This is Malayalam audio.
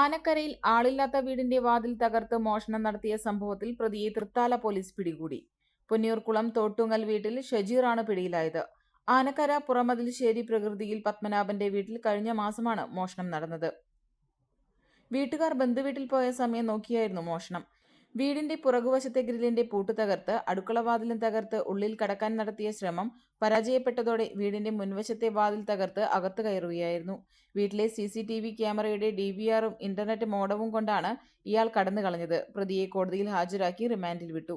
ആനക്കരയിൽ ആളില്ലാത്ത വീടിന്റെ വാതിൽ തകർത്ത് മോഷണം നടത്തിയ സംഭവത്തിൽ പ്രതിയെ തൃത്താല പോലീസ് പിടികൂടി. പൊന്നിയൂർക്കുളം തോട്ടുങ്ങൽ വീട്ടിൽ ഷജീറാണ് പിടിയിലായത്. ആനക്കര പുറമതിൽശ്ശേരി പ്രകൃതിയിൽ പത്മനാഭന്റെ വീട്ടിൽ കഴിഞ്ഞ മാസമാണ് മോഷണം നടന്നത്. വീട്ടുകാർ ബന്ധുവീട്ടിൽ പോയ സമയം നോക്കിയായിരുന്നു മോഷണം. വീടിന്റെ പുറകുവശത്തെ ഗ്രില്ലിന്റെ പൂട്ട് തകർത്ത് അടുക്കളവാതിലും തകർത്ത് ഉള്ളിൽ കടക്കാൻ നടത്തിയ ശ്രമം പരാജയപ്പെട്ടതോടെ വീടിന്റെ മുൻവശത്തെ വാതിൽ തകർത്ത് അകത്തു കയറുകയായിരുന്നു. വീട്ടിലെ സി സി ടി വി ക്യാമറയുടെ ഡി വി ആറും ഇന്റർനെറ്റ് മോഡവും കൊണ്ടാണ് ഇയാൾ കടന്നു കളഞ്ഞത് പ്രതിയെ കോടതിയിൽ ഹാജരാക്കി റിമാൻഡിൽ വിട്ടു.